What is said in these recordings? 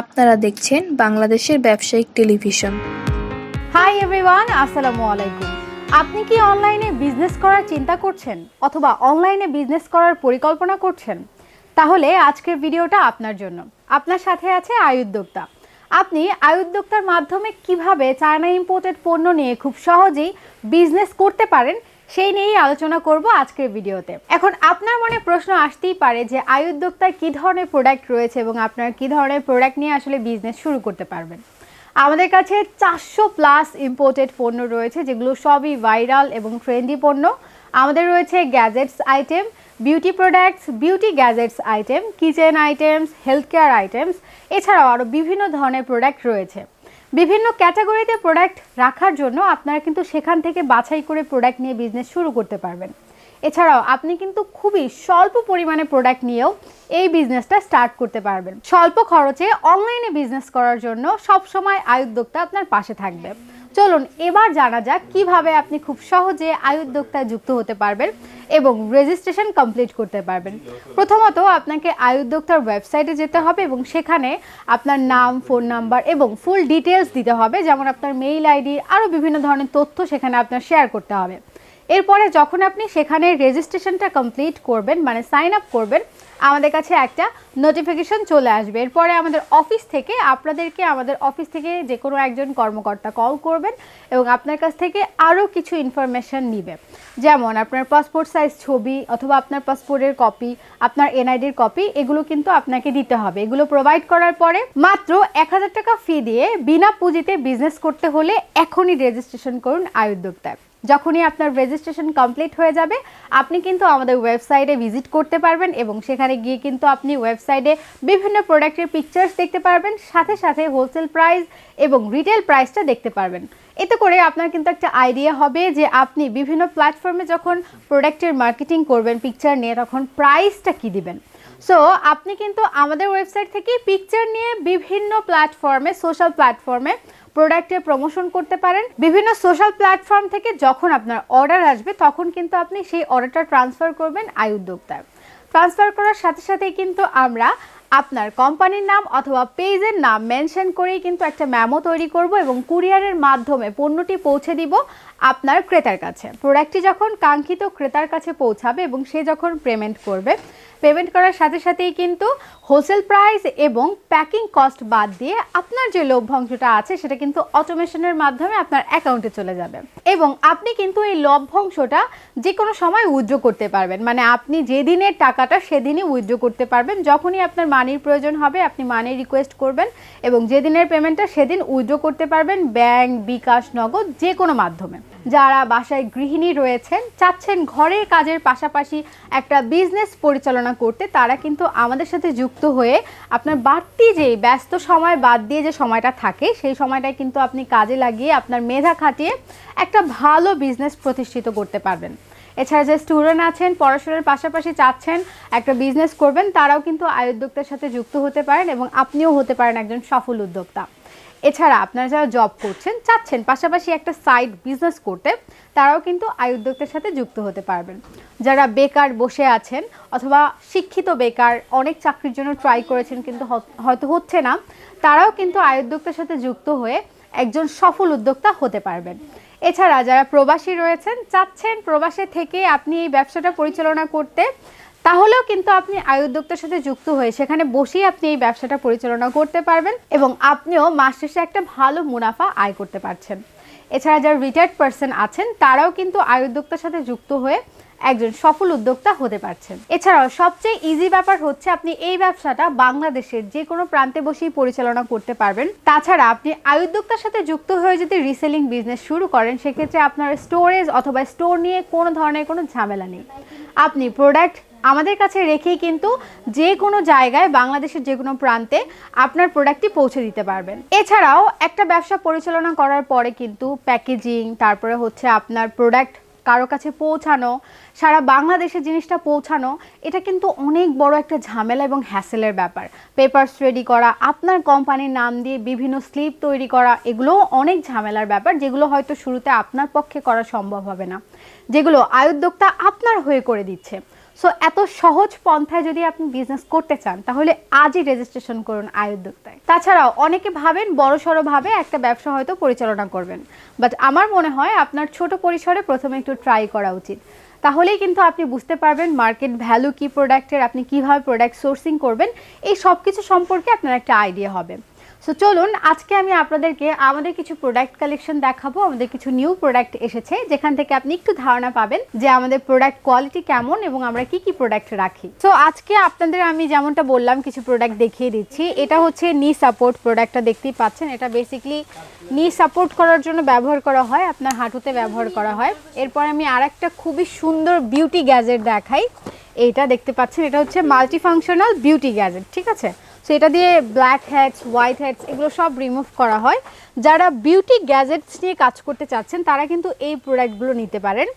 আপনারা দেখছেন বাংলাদেশের ব্যবসায়িক টেলিভিশন। হাই এভরিওয়ান আসসালামু আলাইকুম। আপনি কি অনলাইনে বিজনেস করার চিন্তা করছেন অথবা অনলাইনে বিজনেস করার পরিকল্পনা করছেন? তাহলে আজকের ভিডিওটা আপনার জন্য। আপনার সাথে আছে আয়ুদ্যোক্তা আপনি আয়ুদ্যোক্তার মাধ্যমে কীভাবে চায়না ইম্পোর্টেড পণ্য নিয়ে খুব সহজেই বিজনেস করতে পারেন সেই নিয়েই আলোচনা করব আজকের ভিডিওতে। এখন আপনার মনে প্রশ্ন আসতেই পারে যে আয়ুদ্যোক্তার কী ধরনের প্রোডাক্ট রয়েছে এবং আপনার কী ধরনের প্রোডাক্ট নিয়ে আসলে বিজনেস শুরু করতে পারবেন? আমাদের কাছে চারশো প্লাস ইম্পোর্টেড পণ্য রয়েছে, যেগুলো সবই ভাইরাল এবং ট্রেন্ডি পণ্য। আমাদের রয়েছে gadgets item beauty products beauty gadgets item kitchen items health care items এছাড়াও আরও বিভিন্ন ধরনের প্রোডাক্ট রয়েছে। বিভিন্ন ক্যাটাগরিতে প্রোডাক্ট রাখার জন্য আপনারা কিন্তু সেখান থেকে বাছাই করে প্রোডাক্ট নিয়ে বিজনেস শুরু করতে পারবেন। এছাড়াও আপনি কিন্তু খুবই স্বল্প পরিমাণে প্রোডাক্ট নিয়েও এই বিজনেসটা স্টার্ট করতে পারবেন। স্বল্প খরচে অনলাইনে বিজনেস করার জন্য সবসময় আয়ুদ্যোক্তা আপনার পাশে থাকবে। চলুন এবার জানা যাক কীভাবে আপনি খুব সহজে আয়ুদ্যোক্তায় যুক্ত হতে পারবেন এবং রেজিস্ট্রেশন কমপ্লিট করতে পারবেন। প্রথমত আপনাকে আয়ুদ্যোক্তার ওয়েবসাইটে যেতে হবে এবং সেখানে আপনার নাম ফোন নাম্বার এবং ফুল ডিটেলস দিতে হবে। যেমন আপনার মেইল আইডি আরও বিভিন্ন ধরনের তথ্য সেখানে আপনার শেয়ার করতে হবে। এরপরে যখন আপনি সেখানে রেজিস্ট্রেশনটা কমপ্লিট করবেন মানে সাইন আপ করবেন, আমাদের কাছে একটা নোটিফিকেশন চলে আসবে। এরপরে আমাদের অফিস থেকে আপনাদেরকে আমাদের অফিস থেকে যে কোনো একজন কর্মকর্তা কল করবেন এবং আপনার কাছ থেকে আরও কিছু ইনফরমেশন নিবে। যেমন আপনার পাসপোর্ট সাইজ ছবি অথবা আপনার পাসপোর্টের কপি আপনার এনআইডির কপি এগুলো কিন্তু আপনাকে দিতে হবে। এগুলো প্রোভাইড করার পরে মাত্র এক হাজার টাকা ফি দিয়ে বিনা পুঁজিতে বিজনেস করতে হলে এখনই রেজিস্ট্রেশন করুন আয়ুদ্যোক্তায় যখনই আপনার রেজিস্ট্রেশন কমপ্লিট হয়ে যাবে, আপনি কিন্তু আমাদের ওয়েবসাইটে ভিজিট করতে পারবেন এবং সেখানে গিয়ে কিন্তু আপনি ওয়েবসাইটে বিভিন্ন প্রোডাক্টের পিকচার্স দেখতে পারবেন, সাথে সাথে হোলসেল প্রাইস এবং রিটেল প্রাইসটা দেখতে পারবেন। এতে করে আপনার কিন্তু একটা আইডিয়া হবে যে আপনি বিভিন্ন প্ল্যাটফর্মে যখন প্রোডাক্টের মার্কেটিং করবেন পিকচার নিয়ে, তখন প্রাইসটা কী দিবেন? সো আপনি কিন্তু আমাদের ওয়েবসাইট থেকে পিকচার নিয়ে বিভিন্ন প্ল্যাটফর্মে সোশ্যাল প্ল্যাটফর্মে প্রোডাক্টের প্রমোশন করতে পারেন। বিভিন্ন সোশ্যাল প্ল্যাটফর্ম থেকে যখন আপনার অর্ডার আসবে, তখন কিন্তু আপনি সেই অর্ডারটা ট্রান্সফার করবেন আয় উদ্যোক্তায় ট্রান্সফার করার সাথে সাথেই কিন্তু আমরা আপনার কোম্পানির নাম অথবা পেজের নাম মেনশন করেই কিন্তু একটা ম্যামো তৈরি করব এবং কুরিয়ারের মাধ্যমে পণ্যটি পৌঁছে দিব আপনার ক্রেতার কাছে। প্রোডাক্টটি যখন কাঙ্ক্ষিত ক্রেতার কাছে পৌঁছাবে এবং সে যখন পেমেন্ট করবে পেমেন্ট করার সাথে সাথেই কিন্তু হোলসেল প্রাইস এবং প্যাকিং কস্ট বাদ দিয়ে আপনার যে লভ্যাংশটা আছে, সেটা কিন্তু অটোমেশনের মাধ্যমে আপনার অ্যাকাউন্টে চলে যাবে। এবং আপনি কিন্তু এই লভ্যাংশটা যে কোনো সময় উইথড্র করতে পারবেন। মানে আপনি যেদিনের টাকাটা সেদিনই উইথড্র করতে পারবেন। যখনই আপনার মানির প্রয়োজন হবে, আপনি মানি রিকোয়েস্ট করবেন এবং যেদিনের পেমেন্টটা সেদিন উইথড্র করতে পারবেন ব্যাংক বিকাশ, নগদ যে কোনো মাধ্যমে। যারা বাসায় গৃহিণী রয়েছেন, চাচ্ছেন ঘরের কাজের পাশাপাশি একটা বিজনেস পরিচালনা করতে, তারা কিন্তু আমাদের সাথে যুক্ত হয়ে আপনার বাড়তি যে ব্যস্ত সময় বাদ দিয়ে যে সময়টা থাকে, সেই সময়টায় কিন্তু আপনি কাজে লাগিয়ে আপনার মেধা খাটিয়ে একটা ভালো বিজনেস প্রতিষ্ঠিত করতে পারবেন। এছাড়া যে স্টুডেন্ট আছেন, পড়াশোনার পাশাপাশি চাচ্ছেন একটা বিজনেস করবেন, তারাও কিন্তু আয়োদ্যোক্তার সাথে যুক্ত হতে পারেন এবং আপনিও হতে পারেন একজন সফল উদ্যোক্তা। এছাড়া আপনারা যারা জব করছেন, চাচ্ছেন, পাশাপাশি একটা সাইড বিজনেস করতে, তারাও কিন্তু আয় উদ্যোক্তার সাথে যুক্ত হতে পারবেন। যারা বেকার বসে আছেন অথবা শিক্ষিত বেকার, অনেক চাকরির জন্য ট্রাই করেছেন কিন্তু হয়তো হচ্ছে না, তারাও কিন্তু আয় উদ্যোক্তার সাথে যুক্ত হয়ে একজন সফল উদ্যোক্তা হতে পারবেন। এছাড়া যারা প্রবাসী রয়েছেন, চাচ্ছেন প্রবাসে থেকে আপনি এই ব্যবসাটা পরিচালনা করতে তাহলেও কিন্তু আপনি আয়ুদ্যোক্তার সাথে যুক্ত হয়ে সেখানে বসেই আপনি এই ব্যবসাটা পরিচালনা করতে পারবেন এবং আপনিও মাস শেষে একটা ভালো মুনাফা আয় করতে পারছেন। এছাড়া যারা রিটায়ার্ড পার্সন আছেন, তারাও কিন্তু আয়ুদ্যোক্তার সাথে যুক্ত হয়ে একজন সফল উদ্যোক্তা হতে পারছেন। এছাড়াও সবচেয়ে ইজি ব্যাপার হচ্ছে আপনি এই ব্যবসাটা বাংলাদেশের যে কোনো প্রান্তে বসেই পরিচালনা করতে পারবেন। তাছাড়া আপনি আয়ুদ্যোক্তার সাথে যুক্ত হয়ে যদি রিসেলিং বিজনেস শুরু করেন, সেক্ষেত্রে আপনার স্টোরেজ অথবা স্টোর নিয়ে কোনো ধরনের কোনো ঝামেলা নেই। আপনি প্রোডাক্ট আমাদের কাছে রেখেই কিন্তু যে কোনো জায়গায় বাংলাদেশের যে কোনো প্রান্তে আপনার প্রোডাক্টটি পৌঁছে দিতে পারবেন। এছাড়াও একটা ব্যবসা পরিচালনা করার পরে কিন্তু প্যাকেজিং তারপরে হচ্ছে আপনার প্রোডাক্ট কারও কাছে পৌঁছানো, সারা বাংলাদেশে জিনিসটা পৌঁছানো, এটা কিন্তু অনেক বড় একটা ঝামেলা এবং হ্যাসেলের ব্যাপার। পেপারস রেডি করা, আপনার কোম্পানির নাম দিয়ে বিভিন্ন স্লিপ তৈরি করা, এগুলোও অনেক ঝামেলার ব্যাপার, যেগুলো হয়তো শুরুতে আপনার পক্ষে করা সম্ভব হবে না। যেগুলো আয়োদ্যোক্তা আপনার হয়ে করে দিচ্ছে। সো এত সহজ পন্থায় যদি আপনি বিজনেস করতে চান, তাহলে আজই রেজিস্ট্রেশন করুন আয় উদ্যোক্তায়। তাছাড়াও অনেকে ভাবেন বড় ভাবে একটা ব্যবসা হয়তো পরিচালনা করবেন। বাট আমার মনে হয় আপনার ছোট পরিসরে প্রথমে একটু ট্রাই করা উচিত। তাহলেই কিন্তু আপনি বুঝতে পারবেন মার্কেট ভ্যালু কি প্রোডাক্টের আপনি কীভাবে প্রোডাক্ট সোর্সিং করবেন, এই সব কিছু সম্পর্কে আপনার একটা আইডিয়া হবে। সো চলুন আজকে আমি আপনাদেরকে আমাদের কিছু প্রোডাক্ট কালেকশন দেখাবো। আমাদের কিছু নিউ প্রোডাক্ট এসেছে, যেখান থেকে আপনি একটু ধারণা পাবেন যে আমাদের প্রোডাক্ট কোয়ালিটি কেমন এবং আমরা কি কি প্রোডাক্ট রাখি। সো আজকে আপনাদের আমি যেমনটা বললাম, কিছু প্রোডাক্ট দেখিয়ে দিচ্ছি। এটা হচ্ছে নি সাপোর্ট প্রোডাক্টটা দেখতেই পাচ্ছেন। এটা বেসিকলি নি সাপোর্ট করার জন্য ব্যবহার করা হয়, আপনার হাঁটুতে ব্যবহার করা হয়। এরপর আমি আরেকটা খুবই সুন্দর বিউটি গ্যাজেট দেখাই। এইটা দেখতে পাচ্ছেন, এটা হচ্ছে মাল্টি ফাংশনাল বিউটি গ্যাজেট ঠিক আছে? সো এটা দিয়ে ব্ল্যাক হেডস হোয়াইট হেডস এগুলো সব রিমুভ করা হয়। যারা বিউটি গ্যাজেটস নিয়ে কাজ করতে চাচ্ছেন, তারা কিন্তু এই প্রোডাক্টগুলো নিতে পারেন।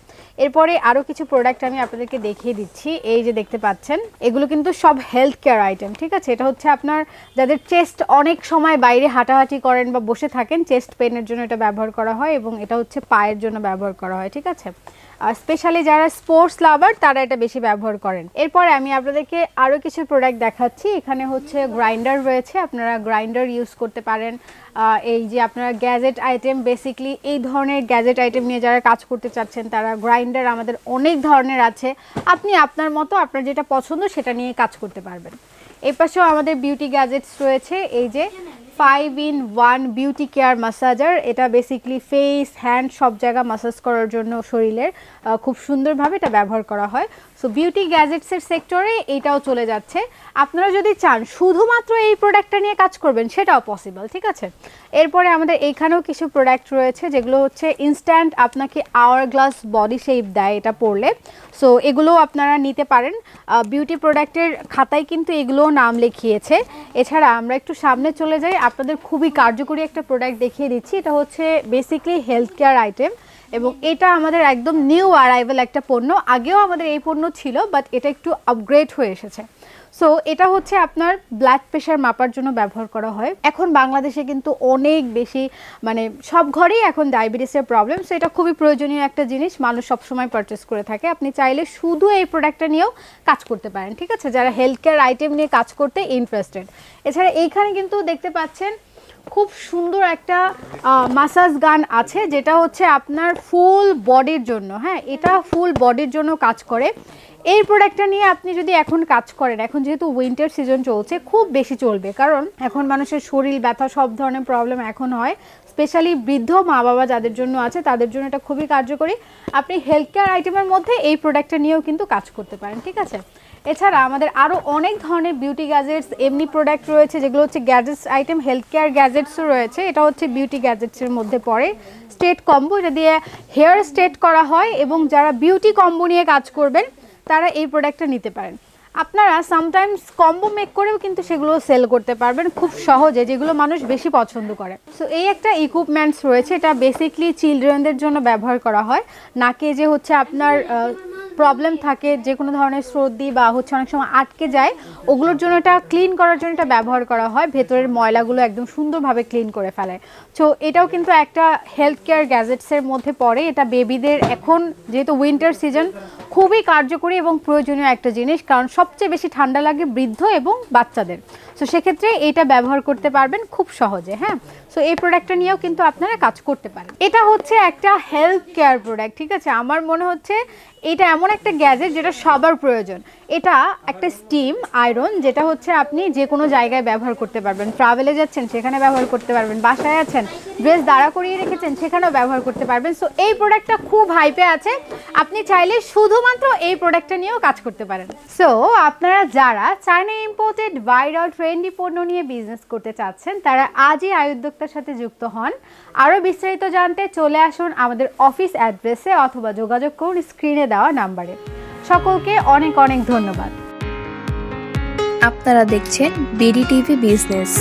এরপরে আরও কিছু প্রোডাক্ট আমি আপনাদেরকে দেখিয়ে দিচ্ছি। এই যে দেখতে পাচ্ছেন, এগুলো কিন্তু সব হেলথ কেয়ার আইটেম ঠিক আছে? এটা হচ্ছে আপনার যাদের চেস্ট অনেক সময় বাইরে হাঁটাহাঁটি করেন বা বসে থাকেন চেস্ট পেনের জন্য এটা ব্যবহার করা হয় এবং এটা হচ্ছে পায়ের জন্য ব্যবহার করা হয়, ঠিক আছে? স্পেশালি যারা স্পোর্টস লাভার তারা এটা বেশি ব্যবহার করেন। এরপরে আমি আপনাদেরকে আরও কিছু প্রোডাক্ট দেখাচ্ছি। এখানে হচ্ছে গ্রাইন্ডার রয়েছে। আপনারা গ্রাইন্ডার ইউজ করতে পারেন। এই যে আপনারা গ্যাজেট আইটেম বেসিকলি এই ধরনের গ্যাজেট আইটেম নিয়ে যারা কাজ করতে চাচ্ছেন, তারা গ্রাইন্ডার আমাদের অনেক ধরনের আছে। আপনি আপনার মতো আপনার যেটা পছন্দ, সেটা নিয়ে কাজ করতে পারবেন। এর পাশেও আমাদের বিউটি গ্যাজেটস রয়েছে। এই যে five in one beauty care massager এটা বেসিকলি ফেস হ্যান্ড সব জায়গা মাসাজ করার জন্য শরীরের খুব সুন্দরভাবে এটা ব্যবহার করা হয়। সো বিউটি গ্যাজেটসের সেক্টরে এটাও চলে যাচ্ছে। আপনারা যদি চান, শুধুমাত্র এই প্রোডাক্টটা নিয়ে কাজ করবেন, সেটাও পসিবল ঠিক আছে? এরপরে আমাদের এইখানেও কিছু প্রোডাক্ট রয়েছে, যেগুলো হচ্ছে ইনস্ট্যান্ট আপনাকে আওয়ার গ্লাস বডি শেপ দেয় এটা পরলে। সো এগুলো আপনারা নিতে পারেন। বিউটি প্রোডাক্টের খাতায় কিন্তু এগুলোও নাম লিখিয়েছে। এছাড়া আমরা একটু সামনে চলে যাই। আপনাদের খুবই কার্যকরী একটা প্রোডাক্ট দেখিয়ে দিচ্ছি। এটা হচ্ছে বেসিকলি হেলথ কেয়ার আইটেম এবং এটা আমাদের একদম নিউ অ্যারাইভেল একটা পণ্য। আগেও আমাদের এই পণ্য ছিল বাট এটা একটু আপগ্রেড হয়ে এসেছে। সো এটা হচ্ছে আপনার ব্লাড প্রেশার মাপার জন্য ব্যবহার করা হয়। এখন বাংলাদেশে কিন্তু অনেক বেশি মানে সব ঘরেই এখন ডায়াবেটিসের প্রবলেম সো এটা খুবই প্রয়োজনীয় একটা জিনিস। মানুষ সবসময় পারচেস করে থাকে। আপনি চাইলে শুধু এই প্রোডাক্টটা নিয়েও কাজ করতে পারেন, ঠিক আছে? যারা হেলথ কেয়ার আইটেম নিয়ে কাজ করতে ইন্টারেস্টেড এছাড়া এইখানে কিন্তু দেখতে পাচ্ছেন খুব সুন্দর একটা মাসাজ গান আছে, যেটা হচ্ছে আপনার ফুল বডির জন্য হ্যাঁ? এটা ফুল বডির জন্য কাজ করে। এই প্রোডাক্টটা নিয়ে আপনি যদি এখন কাজ করেন, এখন যেহেতু উইন্টার সিজন চলছে, খুব বেশি চলবে। কারণ এখন মানুষের শরীর ব্যথা, সব ধরনের প্রবলেম এখন হয়। স্পেশালি বৃদ্ধ মা বাবা যাদের জন্য আছে, তাদের জন্য এটা খুবই কার্যকরী। আপনি হেলথ কেয়ার আইটেমের মধ্যে এই প্রোডাক্টটা নিয়েও কিন্তু কাজ করতে পারেন, ঠিক আছে? এছাড়া আমাদের আরও অনেক ধরনের বিউটি গ্যাজেটস এমনি প্রোডাক্ট রয়েছে, যেগুলো হচ্ছে গ্যাজেটস আইটেম হেলথ কেয়ার গ্যাজেটসও রয়েছে। এটা হচ্ছে বিউটি গ্যাজেটসের মধ্যে পড়ে। স্টেট কম্বো এটা দিয়ে হেয়ার স্টেট করা হয় এবং যারা বিউটি কম্বো নিয়ে কাজ করবেন, তারা এই প্রোডাক্টটা নিতে পারেন। আপনারা সামটাইমস কম্বো মেক করেও কিন্তু সেগুলো সেল করতে পারবেন খুব সহজে, যেগুলো মানুষ বেশি পছন্দ করে। সো এই একটা ইকুইপমেন্টস রয়েছে, এটা বেসিকলি চিলড্রেনদের জন্য ব্যবহার করা হয়। নাকে যে হচ্ছে আপনার প্রবলেম থাকে, যে কোনো ধরনের সর্দি বা হচ্ছে অনেক সময় আটকে যায়, ওগুলোর জন্য এটা ক্লিন করার জন্য এটা ব্যবহার করা হয়। ভেতরের ময়লাগুলো একদম সুন্দরভাবে ক্লিন করে ফেলে। সো এটাও কিন্তু একটা হেলথ কেয়ার গ্যাজেটসের মধ্যে পড়ে। এটা বেবিদের এখন যেহেতু উইন্টার সিজন খুবই কার্যকরী এবং প্রয়োজনীয় একটা জিনিস, কারণ সবচেয়ে বেশি ঠান্ডা লাগে বৃদ্ধ এবং বাচ্চাদের। সো সেক্ষেত্রে এটা ব্যবহার করতে পারবেন খুব সহজে হ্যাঁ? সো এই প্রোডাক্টটা নিয়েও কিন্তু আপনারা কাজ করতে পারেন। এটা হচ্ছে একটা হেলথ কেয়ার প্রোডাক্ট ঠিক আছে? আমার মনে হচ্ছে এটা এমন একটা গ্যাজেট যেটা সবার প্রয়োজন। এটা একটা স্টিম, আয়রন, যেটা হচ্ছে আপনি যে কোনো জায়গায় ব্যবহার করতে পারবেন। ট্রাভেলে যাচ্ছেন, সেখানে ব্যবহার করতে পারবেন। বাসায় আছেন, ড্রেস দাঁড়া করিয়ে রেখেছেন, সেখানেও ব্যবহার করতে পারবেন। সো এই প্রোডাক্টটা খুব হাইপে আছে। আপনি চাইলে শুধুমাত্র এই প্রোডাক্টটা নিয়েও কাজ করতে পারেন। সো আপনারা যারা চায়না ইম্পোর্টেড ভাইরাল ট্রেন্ডি পণ্য নিয়ে বিজনেস করতে চাচ্ছেন, তারা আজই আয় উদ্যোক্তার সাথে যুক্ত হন। আরও বিস্তারিত জানতে চলে আসুন আমাদের অফিস অ্যাড্রেসে অথবা যোগাযোগ করুন স্ক্রিনে দেওয়া নাম্বারে। সকলকে অনেক অনেক ধন্যবাদ। আপনারা দেখছেন বিডি টিভি বিজনেস।